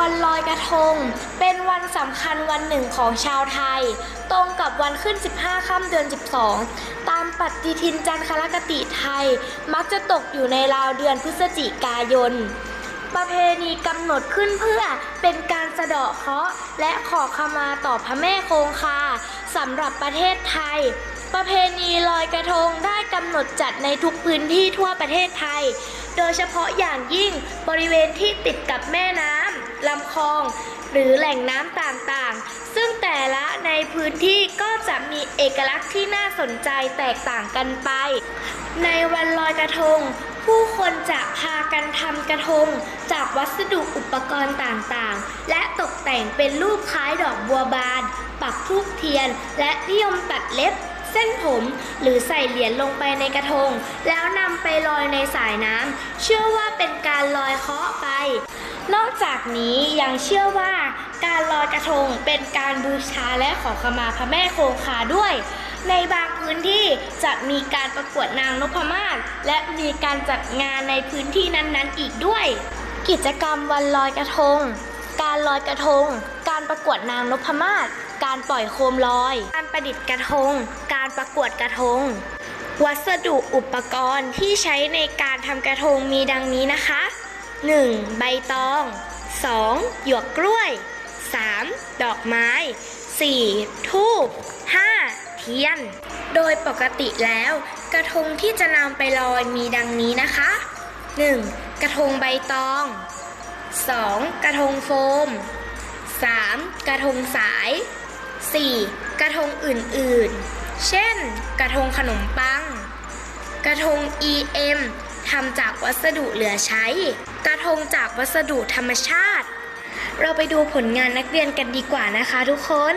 วันลอยกระทง เป็นวันสำคัญวันหนึ่งของชาวไทย ตรงกับวันขึ้น 15 ค่ำเดือน 12 ตามปฏิทินจันทรคติไทย มักจะตกอยู่ในราวเดือนพฤศจิกายน ประเพณีกำหนดขึ้นเพื่อเป็นการสะเดาะเคราะห์และขอขมาต่อพระแม่คงคาสำหรับประเทศไทยประเพณีลอยกระทงได้กำหนดจัดในทุกพื้นที่ทั่วประเทศไทย โดยเฉพาะอย่างยิ่งบริเวณที่ติดกับแม่น้ำ ลำคลอง หรือแหล่งน้ำต่างๆ ซึ่งแต่ละในพื้นที่ก็จะมีเอกลักษณ์ที่น่าสนใจแตกต่างกันไป ในวันลอยกระทง ผู้คนจะพากันทำกระทง จากวัสดุอุปกรณ์ต่างๆ และตกแต่งเป็นรูปคล้ายดอกบัวบาน ปักทูบเทียน และนิยมตัดเล็บเส้นผมหรือใส่เหรียญลงไปในกระทง แล้วนำไปลอยในสายน้ำเชื่อว่าเป็นการลอยเคาะไป นอกจากนี้ยังเชื่อว่าการลอยกระทงเป็นการบูชาและขอขมาพระแม่คงคาด้วย ในบางพื้นที่จะมีการประกวดนางนพมาศและมีการจัดงานในพื้นที่นั้นๆอีกด้วย กิจกรรมวันลอยกระทง การลอยกระทง การประกวดนางนพมาศการปล่อยโคมลอย การประดิษฐ์กระทง การประกวดกระทง วัสดุอุปกรณ์ที่ใช้ในการทำกระทงมีดังนี้นะคะ 1. ใบตอง 2. หยวกกล้วย 3. ดอกไม้ 4. ทูบ 5. เทียน โดยปกติแล้ว กระทงที่จะนำไปลอยมีดังนี้นะคะ 1. กระทงใบตอง 2. กระทงโฟม 3. กระทงสาย 4. กระทงอื่นๆ เช่น กระทงขนมปัง กระทง EM ทำจากวัสดุเหลือใช้ กระทงจากวัสดุธรรมชาติ เราไปดูผลงานนักเรียนกันดีกว่านะคะทุกคน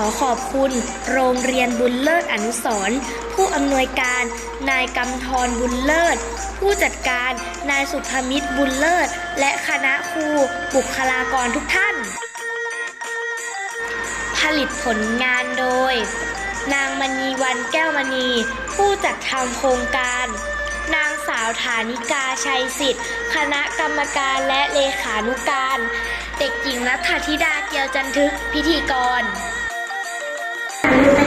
อขอบคุณ โรงเรียนบุญเลิศอนุสรณ์ผู้อำนวยการ นายกำธรบุญเลิศ ผู้จัดการ นายสุภมิตรบุญเลิศ และคณะครูบุคลากรทุกท่าน ผลิตผลงานโดย นางมณีวันแก้วมณี ผู้จัดทำโครงการนางสาวฐานิกาชัยสิทธิ์ คณะกรรมการและเลขานุการ เด็กหญิงรัฐธิดาเกียวจันทึกพิธีกร ใน